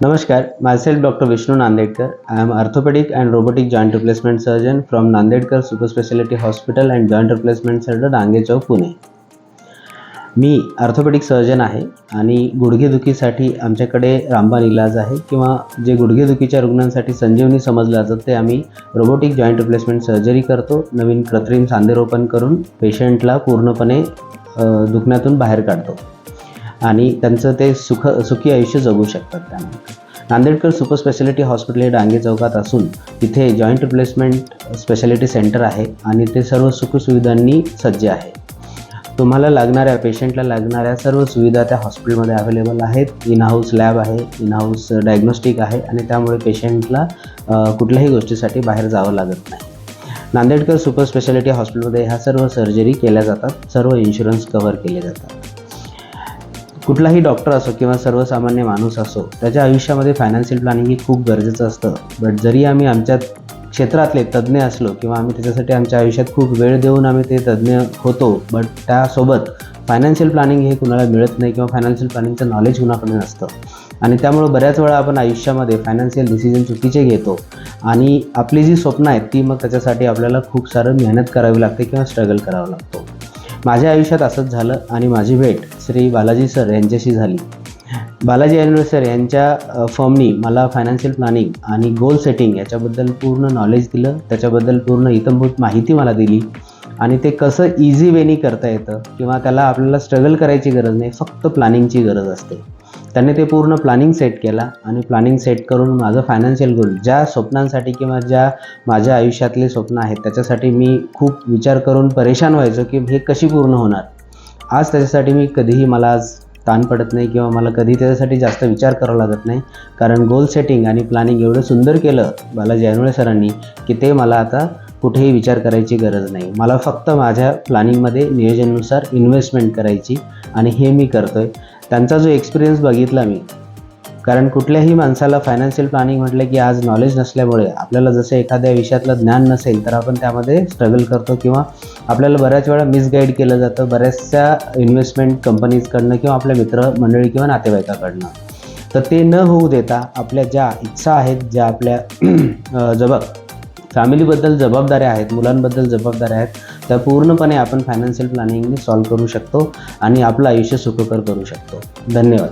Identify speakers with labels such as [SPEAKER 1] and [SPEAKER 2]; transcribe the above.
[SPEAKER 1] नमस्कार myself doctor Vishnu Nandedkar I am orthopaedic and robotic joint replacement surgeon from Nandedkar super speciality hospital and joint replacement surgeon Dange Chowk Pune me orthopaedic surgeon आहे आणि गुडघेदुखीसाठी आमच्याकडे रामबान इलाज आहे किंवा जे गुडघेदुखीच्या रुग्णांसाठी संजीवनी समजलं जातं ते आम्ही रोबोटिक जॉईंट रिप्लेसमेंट सर्जरी करतो नवीन कृत्रिम सांदेरोपण करून पेशंटला पूर्णपणे दुखण्यातून बाहेर काढतो. आणि त्यांचं ते सुख सुखी आयुष्य जगू शकतात त्यामुळे नांदेडकर सुपर स्पेशालिटी हॉस्पिटल हे डांगे चौकात असून तिथे जॉईंट रिप्लेसमेंट स्पेशालिटी सेंटर आहे आणि ते सर्व सुखसुविधांनी सज्ज आहे. तुम्हाला लागणाऱ्या पेशंटला लागणाऱ्या सर्व सुविधा त्या हॉस्पिटलमध्ये अवेलेबल आहेत. इन हाऊस लॅब आहे इन हाऊस डायग्नोस्टिक आहे आणि त्यामुळे पेशंटला कुठल्याही गोष्टीसाठी बाहेर जावं लागत नाही. नांदेडकर सुपर स्पेशालिटी हॉस्पिटलमध्ये ह्या सर्व सर्जरी केल्या जातात सर्व इन्शुरन्स कव्हर केले जातात. कुठलाही डॉक्टर असो किंवा सर्वसामान्य माणूस असो त्याच्या आयुष्यामध्ये फायनान्शियल प्लॅनिंग ही खूप गरजेचं असतं. बट जरी आम्ही आमच्या क्षेत्रातले तज्ज्ञ असलो किंवा आम्ही त्याच्यासाठी आमच्या आयुष्यात खूप वेळ देऊन आम्ही ते तज्ज्ञ होतो बट त्यासोबत फायनान्शियल प्लॅनिंग हे कुणाला मिळत नाही किंवा फायनान्शियल प्लॅनिंगचं नॉलेज कुणाकडे नसतं. आणि त्यामुळं बऱ्याच वेळा आपण आयुष्यामध्ये फायनान्शियल डिसिजन चुकीचे घेतो आणि आपली जी स्वप्न आहेत ती मग त्याच्यासाठी आपल्याला खूप सारं मेहनत करावी लागते किंवा स्ट्रगल करावा लागतो. माझ्या आयुष्यात असंच झालं आणि माझी भेट श्री बालाजी सर यांच्याशी झाली. बालाजी अनिल सर यांच्या फर्मनी मला फायनान्शियल प्लॅनिंग आणि गोल सेटिंग याच्याबद्दल पूर्ण नॉलेज दिलं. त्याच्याबद्दल पूर्ण इतंभूत माहिती मला दिली. आणि ते कसं इझी वेनी करता येतं किंवा त्याला आपल्याला स्ट्रगल करायची गरज नाही फक्त प्लॅनिंगची गरज असते. त्यांनी ते पूर्ण प्लॅनिंग सेट केला आणि प्लॅनिंग सेट करून माझं फायनान्शियल गोल ज्या स्वप्नांसाठी किंवा ज्या माझ्या आयुष्यातले स्वप्न आहेत त्याच्यासाठी मी खूप विचार करून परेशान व्हायचो की हे कशी पूर्ण होणार. आज त्याच्यासाठी मी कधीही मला आज ताण पडत नाही किंवा मला कधी त्याच्यासाठी जास्त विचार करावा लागत नाही. कारण गोल सेटिंग आणि प्लॅनिंग एवढं सुंदर केलं बालाजी अनवळे सरांनी की ते मला आता कुठेही विचार करायची गरज नाही. मला फक्त माझ्या प्लॅनिंगमध्ये नियोजनानुसार इन्व्हेस्टमेंट करायची आणि हे मी करतो आहे त्यांचा जो एक्सपिरियन्स बघितला मी कारण कुठल्याही माणसाला फायनान्शियल प्लॅनिंग म्हटलं की आज नॉलेज नसल्यामुळे आपल्याला जसं एखाद्या विषयातलं ज्ञान नसेल तर आपण त्यामध्ये स्ट्रगल करतो किंवा आपल्याला बऱ्याच वेळा मिसगाईड केलं जातं बऱ्याचशा इन्व्हेस्टमेंट कंपनीजकडनं किंवा आपल्या मित्रमंडळी किंवा नातेवाईकाकडनं. तर ते न होऊ देता आपल्या ज्या इच्छा आहेत ज्या आपल्या जबाब फॅमिलीबद्दल जबाबदाऱ्या आहेत मुलांबद्दल जबाबदाऱ्या आहेत त्या पूर्णपणे आपण फायनान्शियल प्लॅनिंगने सॉल्व्ह करू शकतो आणि आपलं आयुष्य सुखकर करू शकतो. धन्यवाद.